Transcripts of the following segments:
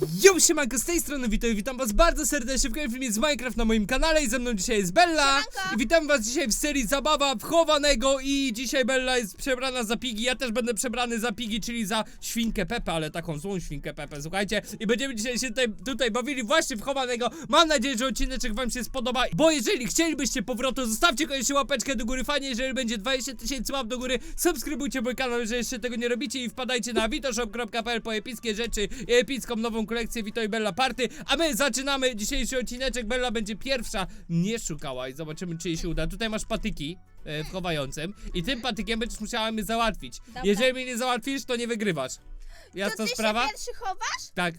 Yo, siemanko, z tej strony witam, witam was bardzo serdecznie w kolejnym filmie z Minecraft na moim kanale i ze mną dzisiaj jest Bella. Siemanko. i witam was dzisiaj w serii zabawa wchowanego i dzisiaj Bella jest przebrana za pigi, ja też będę przebrany za pigi, czyli za świnkę Pepę, ale taką złą świnkę Pepę, słuchajcie. I będziemy dzisiaj się tutaj, tutaj bawili właśnie w chowanego, mam nadzieję, że odcineczek wam się spodoba, bo jeżeli chcielibyście powrotu, zostawcie koniecznie łapeczkę do góry, fajnie, jeżeli będzie 20 tysięcy łap do góry, subskrybujcie mój kanał, jeżeli jeszcze tego nie robicie i wpadajcie na witoshop.pl po epickie rzeczy i epicką nową kolekcję Vito i Bella Party, a my zaczynamy dzisiejszy odcineczek, Bella będzie pierwsza, mnie szukała i zobaczymy czy jej się uda, tutaj masz patyki e, w chowającym i tym patykiem będziesz musiała mnie załatwić, Dobra. jeżeli mnie nie załatwisz, to nie wygrywasz. Jasna to ty sprawa? się pierwszy chowasz? Tak.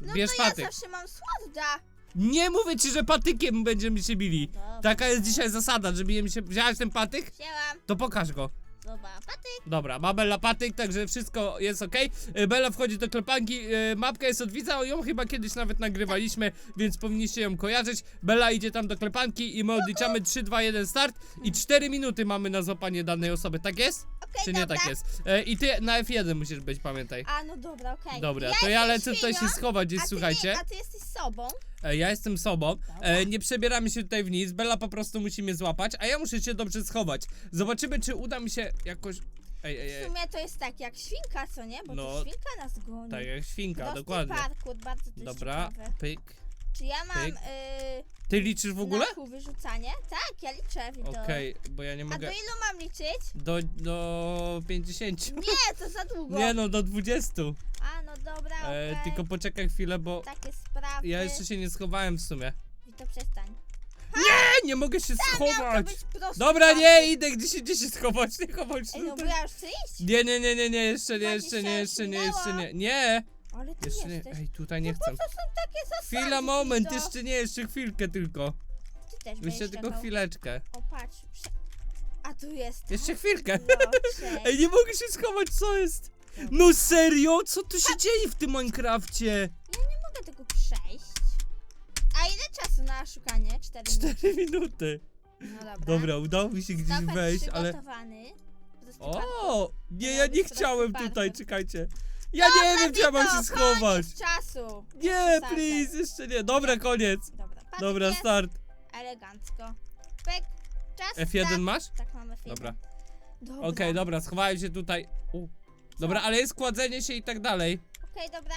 No Bierz to patyk. ja zawsze mam słodda. Nie mówię ci, że patykiem będziemy się bili. Dobra. Taka jest dzisiaj zasada, że bijemy się. Wziąłeś ten patyk? Wzięłam. To pokaż go. Dobra, patyk. Dobra, ma Bella patyk, także wszystko jest ok. Bella wchodzi do klepanki, e, mapka jest od widza, ją chyba kiedyś nawet nagrywaliśmy, więc powinniście ją kojarzyć. Bella idzie tam do klepanki i my odliczamy 3, 2, 1 start i 4 minuty mamy na złapanie danej osoby, tak jest? Okej, Czy nie dobra. tak jest? E, I ty na F1 musisz być, pamiętaj. A, no dobra, okej. Dobra, ja to ja lecę tutaj się świnią, schować gdzieś, słuchajcie. Nie, a ty jesteś sobą. E, Ja jestem sobą, e, nie przebieramy się tutaj w nic, Bella po prostu musi mnie złapać, a ja muszę się dobrze schować. Zobaczymy, czy uda mi się jakoś... Ej, ej, W ej. sumie to jest tak jak świnka, co nie? Bo No, to świnka nas goni. Tak jak świnka, Prosty dokładnie. parkour, bardzo to jest Dobra, ciekawe. pyk. Czy ja mam pyk. y, Ty liczysz w ogóle? znaku wyrzucanie? Tak, ja liczę, Wito. Okej, bo ja nie A do mogę... ilu mam liczyć? Do, do 50. Nie, to za długo. Nie no, do 20. A, no dobra, okej. E, tylko poczekaj chwilę, bo Takie sprawy. ja jeszcze się nie schowałem w sumie. Wito, przestań. E, nie mogę się Miał to schować! być prosty Dobra, parkour. nie, idę, gdzie się, gdzie się schować, nie chować Ej, no bo tutaj. ja już chcę iść. Nie, nie, nie, nie, nie, jeszcze nie, jeszcze nie, jeszcze nie, jeszcze nie. Nie! Ale ty Jeszcze nie, jesteś. ej, tutaj nie no chcę. po co są takie zasady? Chwila, moment, jeszcze nie, jeszcze chwilkę tylko. Ty też Jeszcze będziesz tylko czekał. chwileczkę. O, patrz. Prze... A tu jest. Jeszcze chwilkę. No. Ej, nie mogę się schować, co jest? No serio? Co tu się dzieje w tym Minecrafcie? Ja nie mogę tego przejść. A ile czasu na szukanie? Cztery minuty. Cztery minuty. No dobra. Dobra, udało mi się gdzieś wejść, ale... przygotowany. O! Nie, ja nie chciałem tutaj, czekajcie. Ja nie wiem, gdzie ja mam się schować. Koniec czasu. Nie, please, jeszcze nie. Dobra, koniec. Dobra, Dobra, jest start. Elegancko. Pek. Czas F1 start. masz? Tak, mamy F1. Dobra. Dobra. Okej, dobra, schowałem się tutaj. U. Dobra, ale jest kładzenie się i tak dalej. Okej, dobra.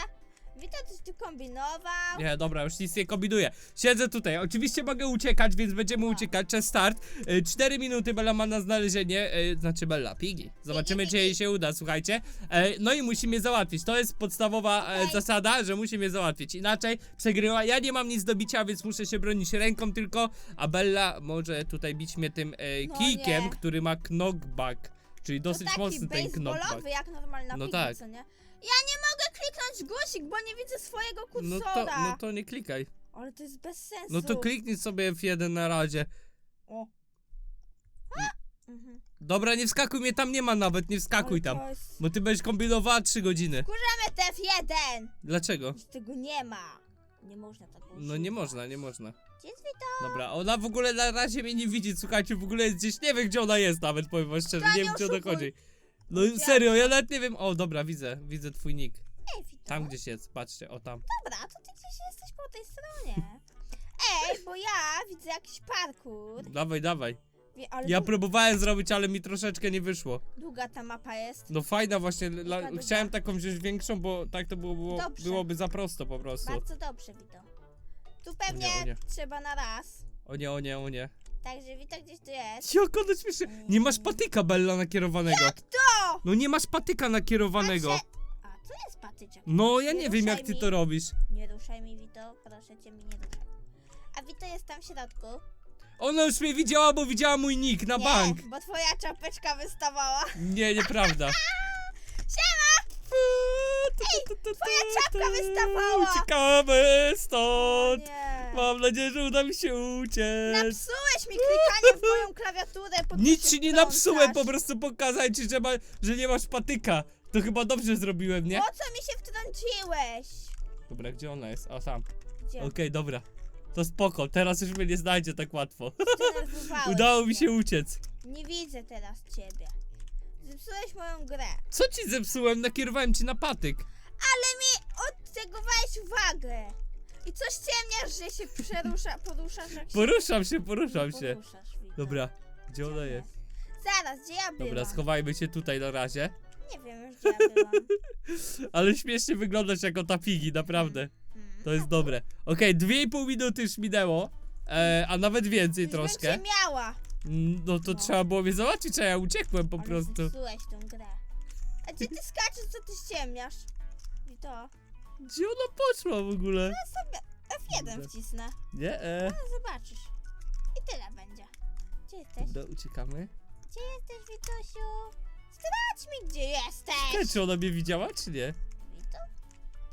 Witam, coś tu kombinował. Nie, dobra, już nic nie kombinuję. Siedzę tutaj. Oczywiście mogę uciekać, więc będziemy uciekać. Czas start. E, Cztery minuty Bella ma na znalezienie. e, Znaczy Bella, Pigi. Zobaczymy, czy jej się uda, słuchajcie. E, No i musi mnie załatwić. To jest podstawowa e, Okej. zasada, że musi mnie załatwić. Inaczej przegrywa. Ja nie mam nic do bicia, więc muszę się bronić ręką tylko. A Bella może tutaj bić mnie tym e, No kijkiem, nie. który ma knockback. Czyli To dosyć taki mocny ten knockback. baseballowy, jak normalna No no tak. co nie? Ja nie mogę kliknąć guzik, bo nie widzę swojego No kursora. to, no to nie klikaj. Ale to jest bez sensu. No to kliknij sobie F1 na razie. O. Mhm. Dobra, nie wskakuj, mnie tam nie ma nawet, nie wskakuj Ale tam. to jest... Bo ty będziesz kombinowała 3 godziny. Kurzamy TF1! Dlaczego? Już tego nie ma. Nie można tak No nie można, nie można. Gdzie jest Wito? Dobra, ona w ogóle na razie mnie nie widzi, słuchajcie, w ogóle jest gdzieś, nie wiem gdzie ona jest nawet, powiem wam szczerze, nie wiem gdzie ona oszukuj. chodzi. No serio, ja nawet nie wiem, o dobra, widzę, widzę twój nick. Ej, Wito. Tam gdzieś jest, patrzcie, o tam. Dobra, to ty gdzieś jesteś po tej stronie. Ej, bo ja widzę jakiś parkour. Dawaj, dawaj. Wie- Ale Ja dłu- próbowałem zrobić, ale mi troszeczkę nie wyszło. długa ta mapa jest. No fajna właśnie, chciałem taką wziąć większą, bo tak to było, było, Dobrze. byłoby za prosto po prostu. Bardzo dobrze, Wito. Tu pewnie o nie. trzeba na raz. O nie, o nie, o nie. Także Wito gdzieś tu jest. Jak śmieszy. Nie masz patyka, Bella, nakierowanego. Jak to? No nie masz patyka nakierowanego. Patrzę- A, to jest patyczek. No ja Nie wiem jak ty to robisz. Nie ruszaj mi, Wito. Proszę cię, mi nie ruszaj. A Wito jest tam w środku. Ona już mnie widziała, bo widziała mój nick na nie, bank. bo twoja czapeczka wystawała. Nie, nieprawda. Siema! Ej, twoja czapka wystawała. Uciekamy stąd. nie. Mam nadzieję, że uda mi się uciec. Napsułeś mi klikanie w moją klawiaturę. Nic się ci nie wtrącasz. napsułem, po prostu pokazać ci, że, ma, że nie masz patyka. To chyba dobrze zrobiłem, nie? Po co mi się wtrąciłeś? Dobra, gdzie ona jest? O, tam. Gdzie? Okej, dobra. To spoko, teraz już mnie nie znajdzie tak łatwo. Zdenerwowałeś Udało mi się uciec. Nie widzę teraz ciebie. Zepsułeś moją grę. Co ci zepsułem? Nakierowałem ci na patyk. Ale mi od tego niego weź uwagę. I coś ciemniasz, że się przerusza, poruszasz jak się... Poruszam się, poruszam się. Poruszasz, widzę. Dobra, gdzie ona jest? Zaraz, gdzie ja byłam? Dobra, schowajmy się tutaj na razie. Nie wiem już, gdzie ja byłam. Ale śmiesznie wyglądasz jako ta pigi, naprawdę. Mm. To jest dobre. Okej, dwie i pół minuty już minęło. E, a nawet więcej Już bym troszkę. cię miała. No to No. trzeba było mnie zobaczyć, a ja uciekłem po Ale prostu. zepsułeś tą grę. A gdzie ty skaczesz, co ty ściemniasz? I to. Gdzie ona poszła w ogóle? Ja sobie F1 Dobra. wcisnę. Nie, e. No zobaczysz. I tyle będzie. Gdzie jesteś? Dobra, uciekamy. Gdzie jesteś, Witusiu? Zdradź mi, gdzie jesteś! Czekaj, czy ona mnie widziała, czy nie? Witu?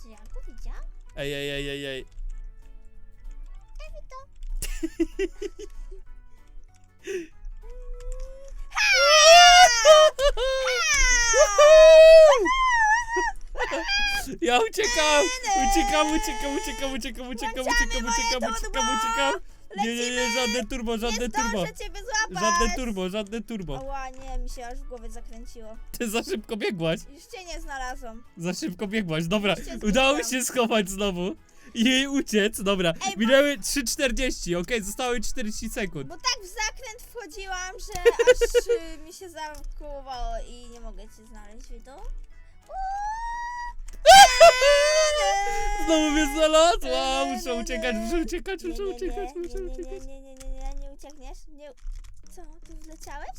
Czy ja go widziałam? Ej, ej, ej, ej, ej. Ja uciekam! Uciekam, uciekam, uciekam, uciekam, uciekam, uciekam, uciekam, uciekam, uciekam! Nie, nie, nie, żadne turbo, żadne turbo! zdążę ciebie złapać! Żadne turbo, żadne turbo! Ała, nie, mi się aż w głowie zakręciło. Ty za szybko biegłaś! Już cię nie znalazłam. Za szybko biegłaś, dobra. Już cię Udało mi się schować znowu. I jej uciec, dobra. Ej, bo- Minęły 3.40, okej, zostały 40 sekund. Bo tak w zakręt wchodziłam, że aż y, mi się zakołowało i nie mogę cię znaleźć, Witu. Znowu mnie znalazła! Nie, Muszę nie, uciekać, nie. muszę uciekać, Nie, muszę nie, nie, uciekać, nie, muszę nie, nie, uciekać. nie, nie, nie, nie, nie uciekniesz? Nie... Co, ty wleciałeś?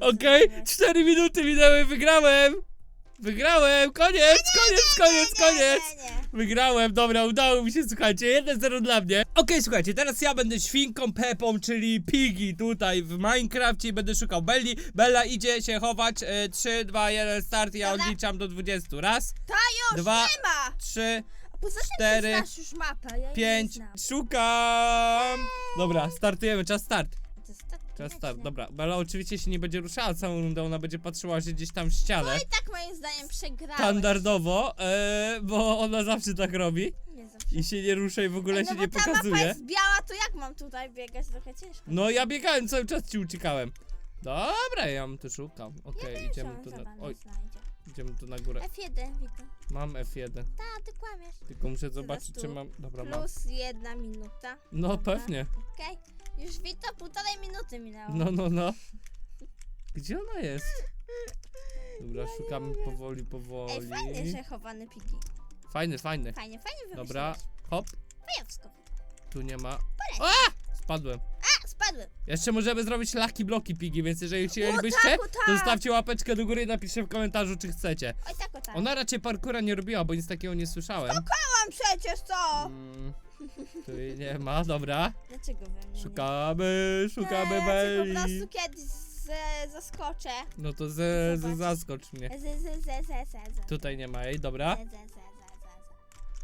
Okej, 4 minuty minęły, wygrałem! Wygrałem, koniec, koniec, koniec, koniec! Nie, nie, nie. Wygrałem, dobra, udało mi się, słuchajcie, 1-0 dla mnie. Okej, słuchajcie, teraz ja będę świnką Pepą, czyli Piggy tutaj w Minecrafcie i będę szukał Belli. Bella idzie się chować, e, 3, 2, 1, start, ja Dobra. odliczam do 20. Raz, To już Dwa, nie ma! 3, A poza tym cztery, ty znasz już mapę, ja jej nie 5, znam. szukam! Dobra, startujemy, czas start. Wieczne. start, dobra. Bella oczywiście się nie będzie ruszała całą rundę, ona będzie patrzyła się gdzieś tam w ścianę. No i tak moim zdaniem przegrałeś. Standardowo, e, bo ona zawsze tak robi Nie zawsze. i się nie rusza i w ogóle Ej, się no nie bo ta mapa pokazuje. jest biała, to jak mam tutaj biegać? Trochę ciężko. No ja biegałem cały czas ci uciekałem. Dobra, ja tu szukam. Okej, idziemy tu na. Oj, znajdzie. idziemy tu na górę. F1, witam. Mam F1. Ta, ty kłamiesz. Tylko muszę zobaczyć, tu. czy mam. Dobra, mam. Plus jedna minuta. No pewnie. Okej. Już Wito półtorej minuty minęło. No, no, no. Gdzie ona jest? Dobra, szukamy powoli, powoli. Ej, fajnie, że chowany pigi. Fajny, fajny. Fajnie, fajnie wymyśliłeś. Dobra, hop, Bojowsko. tu nie ma. A! Spadłem. A, spadłem. Jeszcze możemy zrobić laki bloki pigi, więc jeżeli chcielibyście, tak, o to tak. zostawcie łapeczkę do góry i napiszcie w komentarzu, czy chcecie. Oj, tak, o tak. Ona raczej parkura nie robiła, bo nic takiego nie słyszałem. Mam przecież co? Mm, tu jej nie ma, dobra. Dlaczego we mnie nie? Szukamy, szukamy Eee, Po Belli. prostu kiedyś z, zaskoczę. No to ze, ze, Zobacz. zaskocz mnie. Z, z, z, z, z, z. Tutaj nie ma jej, dobra. Z, z, z, z, z, z.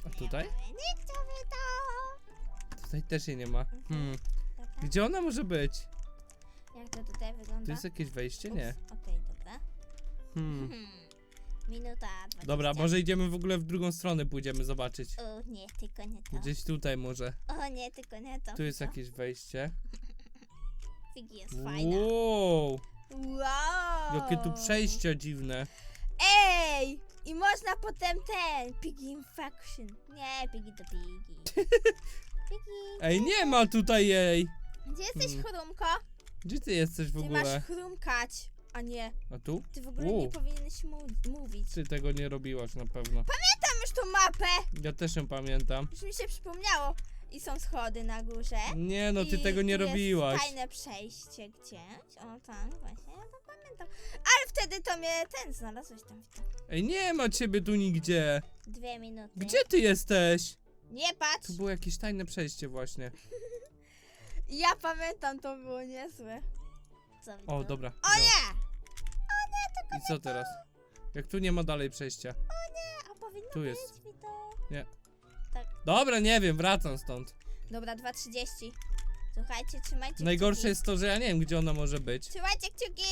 A tutaj? Nikt to wydał. Tutaj też jej nie ma. Hmm. Dobra. Gdzie ona może być? Jak to tutaj wygląda? Tu jest jakieś wejście? Nie. Ups, Okej, dobra. Hmm. Hmm. Minuta 20. Dobra, może idziemy w ogóle w drugą stronę, pójdziemy zobaczyć. O nie, tylko nie to. Gdzieś tutaj może. O nie, tylko nie to. Tu jest jakieś wejście. Figi jest fajna. Wow! Wow. Jakie tu przejścia dziwne. Ej! I można potem ten Piggy Infection. Nie, Piggy to Piggy. Piggy. Ej, nie ma tutaj jej! Gdzie jesteś, Hmm. chrumko? Gdzie ty jesteś w Ty ogóle? masz chrumkać, a nie. A tu? Ty w ogóle Wow. nie powinieneś mu mówić. Ty tego nie robiłaś na pewno. Tam już tą mapę! Ja też ją pamiętam. Już mi się przypomniało. I są schody na górze. Nie no, ty I tego nie tu robiłaś. Jest tajne przejście gdzieś. O tam, właśnie, ja to pamiętam. Ale wtedy to mnie ten znalazłeś tam. Ej, nie ma ciebie tu nigdzie. Dwie minuty. Gdzie ty jesteś? Nie patrz! Tu było jakieś tajne przejście właśnie. Ja pamiętam, to było niezłe. Co wy O, tu? dobra. O no. nie! I co teraz? Jak tu nie ma dalej przejścia? A powinno Tu być, jest. Wito. Dobra, nie wiem, wracam stąd. Dobra, 2.30. Słuchajcie, trzymajcie Najgorsze kciuki. jest to, że ja nie wiem, gdzie ona może być. Trzymajcie kciuki!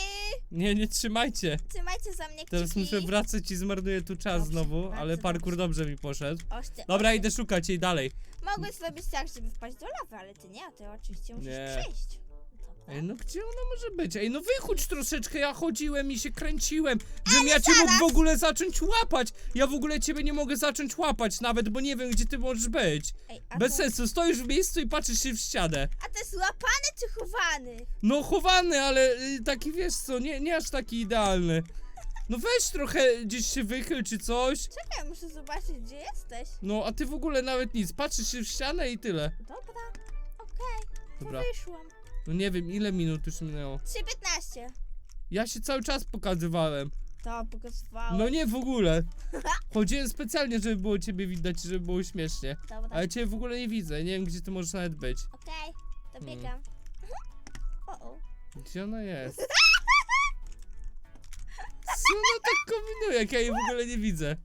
Nie, nie trzymajcie. Trzymajcie za mnie kciuki. Teraz muszę wracać i zmarnuję tu czas Dobrze, znowu, bardzo ale parkour dobrze. mi poszedł. Oś ty, Dobra, idę szukać jej dalej. Mogłeś zrobić tak, żeby wpaść do lawy, ale ty nie, a ty oczywiście musisz Nie. przejść. Ej, no gdzie ona może być? Ej, no wychódź troszeczkę, ja chodziłem i się kręciłem, żebym Ale ja cię mógł w zaraz. ogóle zacząć łapać. Ja w ogóle ciebie nie mogę zacząć łapać nawet, bo nie wiem, gdzie ty możesz być. Ej, a Bez to, sensu, stoisz w miejscu i patrzysz się w ścianę. A to jest łapany czy chowany? No chowany, ale y, taki wiesz co, nie, nie aż taki idealny. No weź trochę gdzieś się wychyl czy coś. Czekaj, muszę zobaczyć, gdzie jesteś. No a ty w ogóle nawet nic, patrzysz się w ścianę i tyle. Dobra, okej, to Dobra. wyszłam. No nie wiem, ile minut już minęło. 3.15. Ja się cały czas pokazywałem. To pokazywało. No nie w ogóle. Chodziłem specjalnie, żeby było ciebie widać, żeby było śmiesznie. Dobra, Ale ciebie w ogóle nie widzę, nie wiem gdzie ty możesz nawet być. okej, to Hmm. biegam. O, o. Gdzie ona jest? Co ona tak kombinuje, jak ja jej w ogóle nie widzę?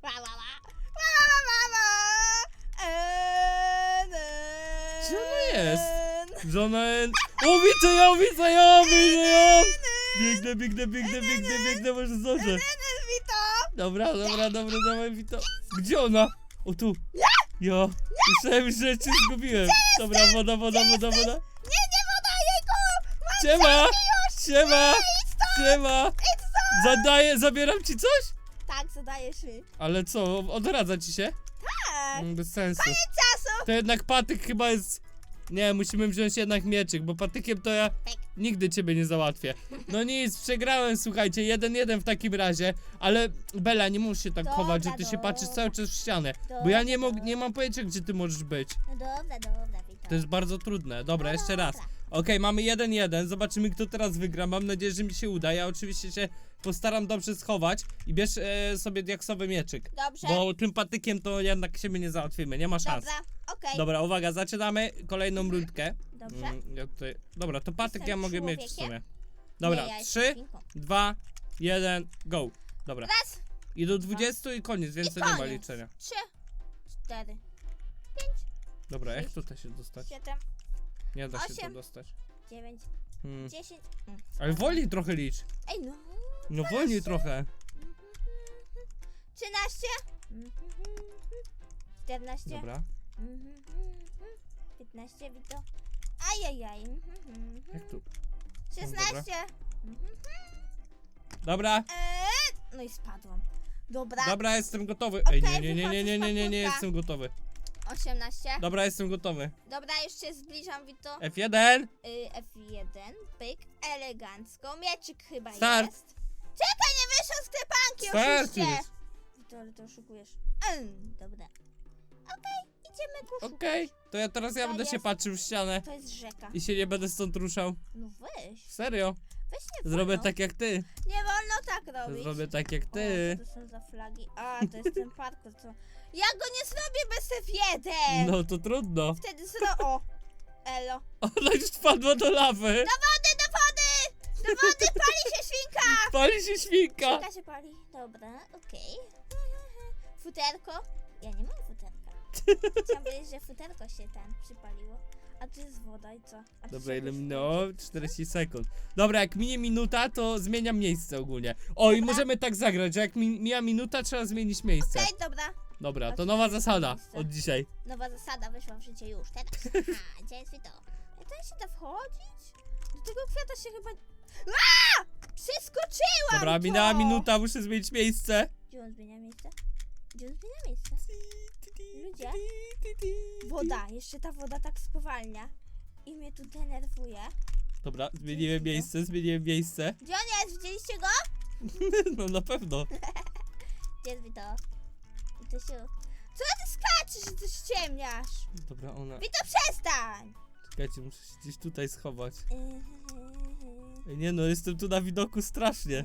En, en, Gdzie ona jest? en. Żona N. O, widzę ją, widzę ją, widzę ją! Biegnę, biegnę, biegnę, biegnę, biegnę, może zdążę. Wito! Dobra, dobra, dobra, dawaj, Wito. Gdzie ona? O, tu. Jo. Myślałem, że cię zgubiłem. Dobra, woda, woda, woda, woda. Nie, nie woda, jejku! Mam Siema! Siema! Stąd! Siema! Zadaję, zabieram ci coś? Tak, zadajesz mi. Ale co, odradza ci się? Tak, Mm, Bez sensu. czasu! To jednak patyk chyba jest... Nie, musimy wziąć jednak mieczyk, bo patykiem to ja nigdy ciebie nie załatwię. No nic, przegrałem, słuchajcie, jeden jeden w takim razie, ale Bela, nie musisz się tak Dobra, chować, że ty się patrzysz cały czas w ścianę, bo ja nie, mog- nie mam pojęcia, gdzie ty możesz być. No dobra, dobra, Wito. To jest bardzo trudne. Dobra, No jeszcze raz. Okej, mamy jeden jeden. Zobaczymy, kto teraz wygra. Mam nadzieję, że mi się uda. Ja oczywiście się postaram dobrze schować i bierz e, sobie diaksowy mieczyk. Dobrze, Bo tym patykiem to jednak siebie nie załatwimy, nie ma szans. dobra, okej. Dobra, uwaga, zaczynamy kolejną rundkę. Dobrze. Mm, ja tutaj... Dobra, to patyk Jestem ja mogę mieć w człowiekiem? sumie. Dobra, Nie, ja jestem trzy, świnką. dwa, jeden, go. Dobra. Raz, I do 20 i koniec, więcej nie ma koniec. liczenia. trzy, cztery, Dobra, jak tutaj się dostać? siedem, Nie da się tu osiem. dostać. dziewięć, Hmm. dziesięć. Mm. Ale wolniej trochę licz. Ej, no. No wolniej trochę. Trzynaście. Czternaście. Dobra. Piętnaście, Wito. Ajajaj. Jak tu? Szesnaście. Dobra, Eee, No i spadłam. Dobra. dobra, jestem gotowy. Ej, nie, Okej, nie, nie, nie, nie, nie, nie, nie, wychodzę z jestem gotowy. Osiemnaście. Dobra, jestem gotowy. Dobra, już się zbliżam, Wito. F1. Y, F1, pyk, elegancko. Mieczyk chyba Start. jest. Czekaj, nie wyszło z klepanki, Start już. Wito, ale to oszukujesz. Em, dobra. Okej, idziemy ku. Okej, to ja teraz ja To będę się jest- patrzył w ścianę To jest rzeka. i się nie będę stąd ruszał. No weź. Serio, Weź nie zrobię wolno. tak jak ty. Nie wolno tak robić. Zrobię tak jak O, ty. co to są za flagi? A, to jest ten parkour, co... Ja go nie zrobię bez F1! No to trudno. Wtedy zro... O! Elo. Ona już wpadła do lawy. Do wody, do wody! Do wody, pali się świnka! Pali się świnka. Świnka się pali. Dobra, okej. Futerko? Ja nie mam futerka. Chciałam powiedzieć, że futerko się ten przypaliło. A tu jest woda i co? A tu Dobra, ile minęło? 40 sekund. Dobra, jak minie minuta, to zmieniam miejsce ogólnie. O, i możemy tak zagrać, że jak mi, mija minuta, trzeba zmienić miejsce. Okej, dobra. Dobra, to nowa zasada od dzisiaj. Nowa zasada weszła w życie już. Teraz. Aha, gdzie jest to? Ja tutaj się da wchodzić? Do tego kwiata się chyba... A! Przeskoczyłam Dobra, to! minęła minuta, muszę zmienić miejsce. Gdzie on zmienia miejsce? Gdzie on zmienia miejsce? Ludzie? Woda. Jeszcze ta woda tak spowalnia. I mnie tu denerwuje. Dobra, zmieniłem miejsce, zmieniłem miejsce. Gdzie on jest? Widzieliście go? No na pewno. Gdzie jest Wito? Witosiu. Co ty skaczesz, że ty ściemniasz? Dobra, ona... Wito, przestań! Czekajcie, muszę się gdzieś tutaj schować. Ej, Nie no, jestem tu na widoku strasznie.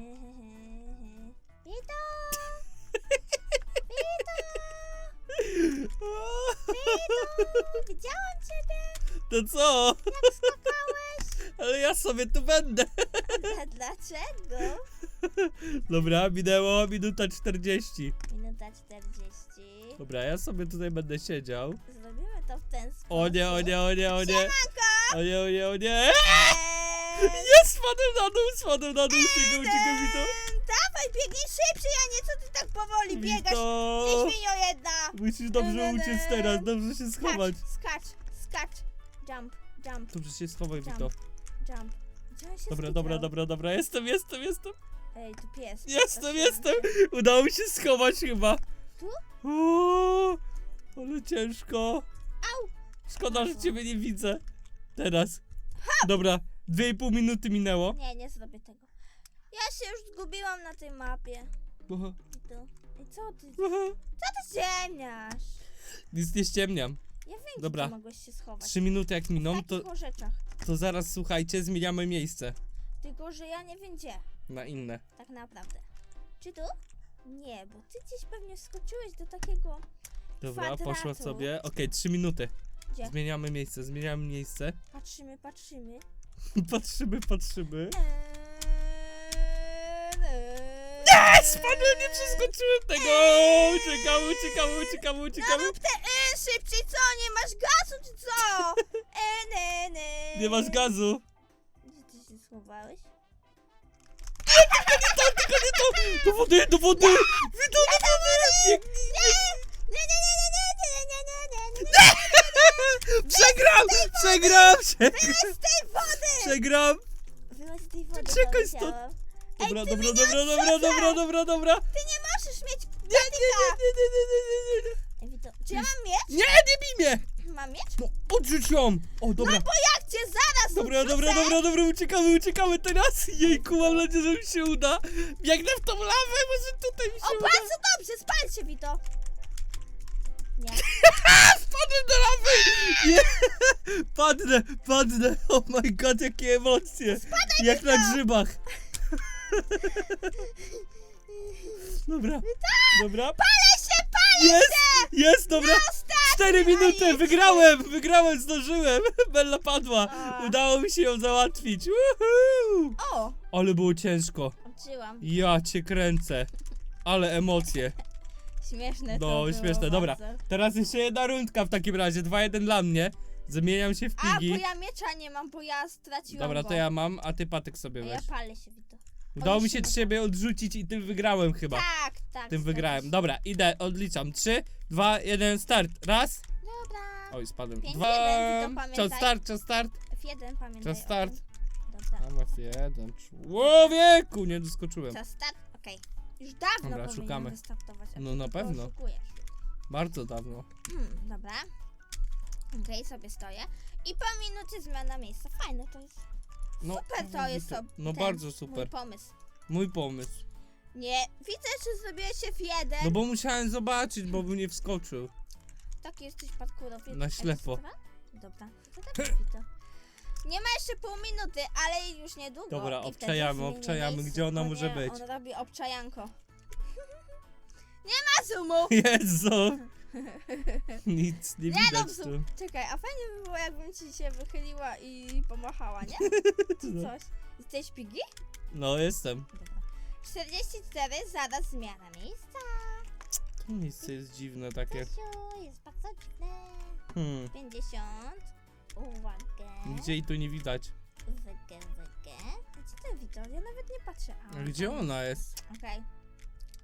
Widziałam ciebie! To co? Skakałeś! Ale ja sobie tu będę. A dlaczego? Dobra, minęło minuta 40. Minuta 40. Dobra, ja sobie tutaj będę siedział. Zrobimy to w ten sposób. O nie, o nie, o nie, o nie. O nie, o nie, o nie. Eee, Jest, spadłem na dół, spadłem na dół, Wito. Dawaj, biegnij szybciej, a nie co ty tak powoli biegasz? Ty Wito. świnio jedna! Musisz dobrze uciec teraz, dobrze się schować. Skacz, skacz, skacz. Jump, jump, Dobrze się schowaj, Jump. Wito. jump, Gdzie on się Dobra, dobra, dobra, dobra, jestem, jestem, jestem. Ej, tu pies. Jestem, jestem. Udało mi się schować chyba. Tu? Uuu, ale ciężko. Au! Szkoda, że ciebie nie widzę. Teraz. Dobra, dwie i pół minuty minęło. Nie, nie zrobię tego. Ja się już zgubiłam na tej mapie. Aha, I tu. I co ty? aha. Co ty ziemniasz? Nic nie ściemniam. Ja wiem, Dobra. ty mogłeś się schować. Trzy minuty jak miną, to, rzeczach. to zaraz słuchajcie, zmieniamy miejsce Tylko, że ja nie wiem gdzie. na inne. Tak naprawdę. Czy tu? Nie, bo ty gdzieś pewnie wskoczyłeś do takiego... Dobra, Kwadratu. poszło sobie. Okej, trzy minuty. Gdzie? Zmieniamy miejsce, zmieniamy miejsce. Patrzymy, patrzymy. Patrzymy, patrzymy. Eee, Nie, spadłem, nie przeskoczyłem tego! Uciekamy, uciekamy, uciekamy, No uciekamy. rób te e, szybciej, co? Nie masz gazu, czy co? E, ne, ne. Nie masz gazu. Gdzie ty się schowałeś? Tylko nie to! Do wody, do wody! Widzę do wody! Nie, nie, nie, nie, nie, nie, nie, nie, nie, nie, nie. Przegram! Przegram! Przegram! Z tej wody! Przegram! Wyłaź z tej wody, Czekaj stąd. powiedziałam. Dobra, Ej, ty dobra, mnie dobra, dobra, odrzucaj! dobra, dobra, dobra. Ty nie możesz mieć Nie, nie, nie, nie, nie, nie, nie, nie, nie. Czy ja mam miecz? Nie, nie bij mnie! Mam miecz? No, odrzuć ją! O, dobra. No bo jak cię zaraz Dobra, odrzucę, dobra, dobra, dobra, uciekamy, uciekamy teraz! Jejku, mam nadzieję, że mi się uda! Biegnę w tą lawę, może tutaj mi się O, uda! bardzo dobrze, spal się, Wito. Nie. Wpadłem do lawy! Nie! Padnę, padnę! Oh my god, jakie emocje! Jak na grzybach! Dobra, dobra. Palę się, palę Jest! się! Jest, dobra! Cztery minuty! Wygrałem! Wygrałem, zdążyłem! Bella padła! A. Udało mi się ją załatwić! Woohoo! O, Ale było ciężko. odczułam. Ja cię kręcę. Ale emocje. Śmieszne to No, było śmieszne, dobra. bardzo. Teraz jeszcze jedna rundka w takim razie. 2-1 dla mnie. Zamieniam się w A, bo pigi. ja miecza nie mam, bo ja straciłam Dobra, go. to ja mam, a ty patyk sobie A ja weź. palę się, Wito. Udało mi się ciebie odrzucić i tym wygrałem chyba. Tak, tak. Tym wygrałem. Dobra, idę, odliczam. 3, 2, 1, start. Raz. Dobra. Oj, spadłem. Pięć, Dwa. jeden, tylko Czas pamiętaj. start, czas start. F1, pamiętaj Czas o start. tym. Dobra. Mam F1. Człowieku, nie doskoczyłem. Czas start, okej. Już dawno Dobra, powinienem szukamy. wystartować. a No ty na tylko pewno. Oszukujesz. Bardzo dawno. Hmm, dobra. Okej, sobie stoję. I po minucie zmiana miejsca. Fajne to jest. No, Super to jest to. No ten bardzo Mój super. pomysł. Mój pomysł. Nie, widzę, że zrobiłeś F1. No bo musiałem zobaczyć, bo bym nie wskoczył. Taki jesteś parkurowiec. Na ślepo. dobra? Dobra, to dobrze, Wito. Nie ma jeszcze pół minuty, ale już niedługo. Dobra, I wtedy obczajamy, obczajamy, miejsce. gdzie ona może nie, być. On robi obczajanko. nie ma zoomu! Jezu! Nic nie Nie widać no, tu. Czekaj, a fajnie by było, jakbym ci się wychyliła i pomachała, nie? Czy No. coś. Jesteś pigi? No jestem. Dobra. 44, zaraz zmiana miejsca. To miejsce jest dziwne takie. Zasiu, jest bardzo dziwne. Hmm. 50. Uwaga. Gdzie i tu nie widać. Uwaga, uwaga. A gdzie ten Witold? Ja nawet nie patrzę. A, A Gdzie tam ona jest? Okej.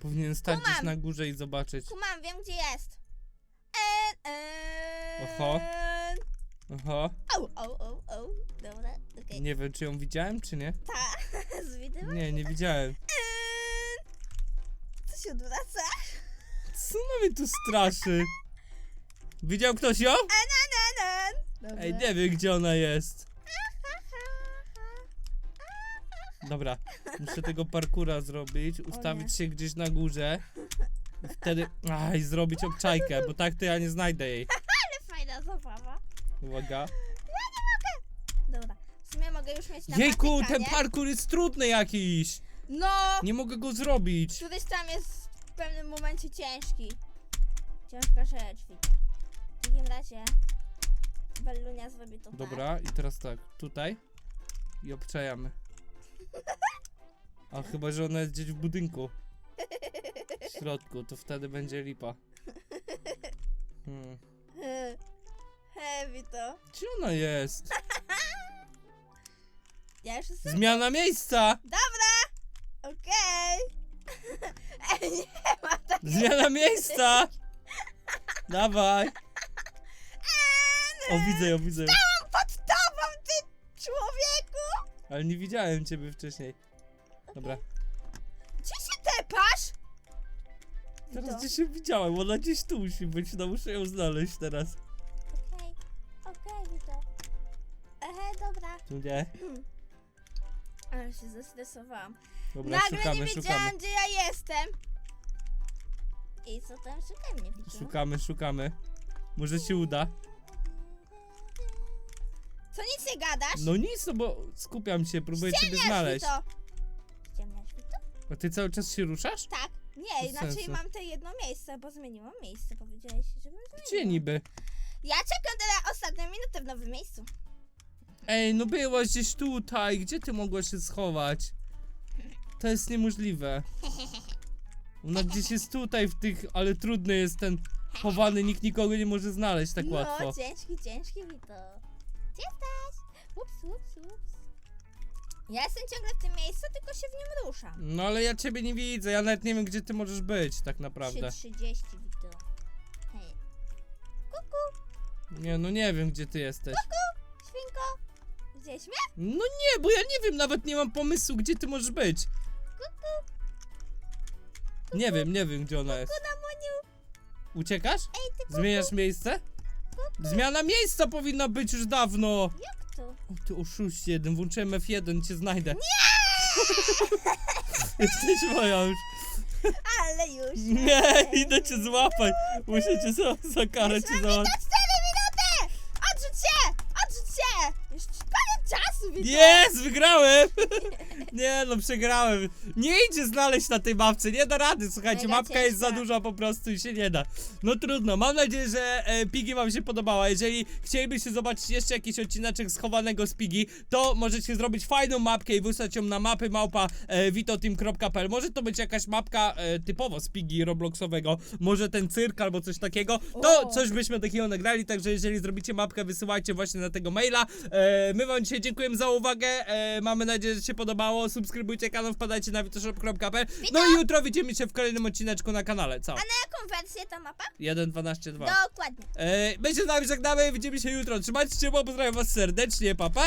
Powinien stać gdzieś na górze i zobaczyć. Kumam, wiem gdzie jest. En. Oho. Aha. Au, au, au, au. Dobra, okej. Nie wiem, czy ją widziałem, czy nie. Ta, zwidywa. Nie, nie widziałem. En. Co się odwraca? Co ona mnie tu straszy? Widział ktoś ją? Dobra. Ej, nie wiem, gdzie ona jest. Dobra, muszę tego parkura zrobić, ustawić się gdzieś na górze. Wtedy, aj, zrobić obczajkę, bo tak to ja nie znajdę jej. Ale fajna zabawa. Uwaga. Dobra, w sumie mogę już mieć na Jejku, patyka, ten nie? parkur jest trudny jakiś. No! Nie mogę go zrobić. Któryś tam jest w pewnym momencie ciężki. Ciężka rzecz, widzę. W takim razie Bellunia zrobi to tak. Dobra, i teraz tak, tutaj i obczajamy. A chyba, że ona jest gdzieś w budynku. W środku, to wtedy będzie lipa. Hmm. Heavy to. Gdzie ona jest? Ja już jestem... Zmiana miejsca! Dobra! Okej! Ej, nie ma tak... Zmiana miejsca! Dawaj! O, widzę ją, widzę ją. Stałam pod tobą, ty człowieku! Ale nie widziałem ciebie wcześniej. Dobra. Teraz gdzieś się widziałem, ona gdzieś tu musi być, no muszę ją znaleźć teraz. Okej, okej, Wito. Ehe, dobra. Tu nie? Ale się zestresowałam. Dobra, Nagle szukamy, nie wiedziałam, szukamy. gdzie ja jestem. I co tam szukaj mnie, Wito? Szukamy, szukamy. Może się uda. Co nic nie gadasz? No nic, no bo skupiam się, próbuję ciebie Ściemniasz, znaleźć. Wito. Ściemniasz, Wito? A ty cały czas się ruszasz? Tak. Nie, Bez inaczej sensu. mam te jedno miejsce, bo zmieniłam miejsce. Powiedziałeś, żebym zmieniła. Gdzie niby? Ja czekam teraz ostatnią minutę w nowym miejscu. Ej, no byłaś gdzieś tutaj, gdzie ty mogłaś się schować? To jest niemożliwe. Ona gdzieś jest tutaj w tych, ale trudny jest ten chowany, nikt nikogo nie może znaleźć tak łatwo. No, ciężki, ciężki, Wito. Gdzie jesteś? Ups, ups, ups. Ja jestem ciągle w tym miejscu, tylko się w nim ruszam. No ale ja ciebie nie widzę, ja nawet nie wiem gdzie ty możesz być tak naprawdę. 3.30, Wito. Hej. Kuku, Nie, no nie wiem gdzie ty jesteś. świnko. Gdzieś mnie? No nie, bo ja nie wiem, nawet nie mam pomysłu gdzie ty możesz być. Nie wiem, nie wiem gdzie ona jest. Kuku na moniu. Uciekasz? Ej, ty kuku. Zmieniasz miejsce? Zmiana miejsca powinna być już dawno. Jak O ty oszuście jeden, włączyłem F1 cię znajdę. Jesteś moja już. Ale już. Nie, idę cię złapać. Muszę cię za, za karę cię Mam załatwić. minut 4 minuty! Odrzuć się! Odrzuć się! Już koniec czasu, Wito. Jest, wygrałem! Nie no, przegrałem. Nie idzie znaleźć na tej mapce, nie da rady, słuchajcie, Mega mapka jest za ciężka. duża po prostu i się nie da. No trudno, mam nadzieję, że e, Pigi wam się podobała. Jeżeli chcielibyście zobaczyć jeszcze jakiś odcineczek schowanego z Pigi, to możecie zrobić fajną mapkę i wysłać ją na mapy małpa e, vitoteam.pl. Może to być jakaś mapka e, typowo z Pigi Robloxowego, może ten cyrk albo coś takiego. To O. coś byśmy takiego nagrali, także jeżeli zrobicie mapkę, wysyłajcie właśnie na tego maila. E, my wam dzisiaj dziękujemy za uwagę. E, mamy nadzieję, że się podobało. Subskrybujcie kanał, wpadajcie na witoshop.pl. No i jutro widzimy się w kolejnym odcineczku na kanale. Co? A na jaką wersję ta mapa? 1.12.2. Dokładnie. E, my się z wami żegnamy, widzimy się jutro. Trzymajcie się, bo pozdrawiam was serdecznie. Pa pa!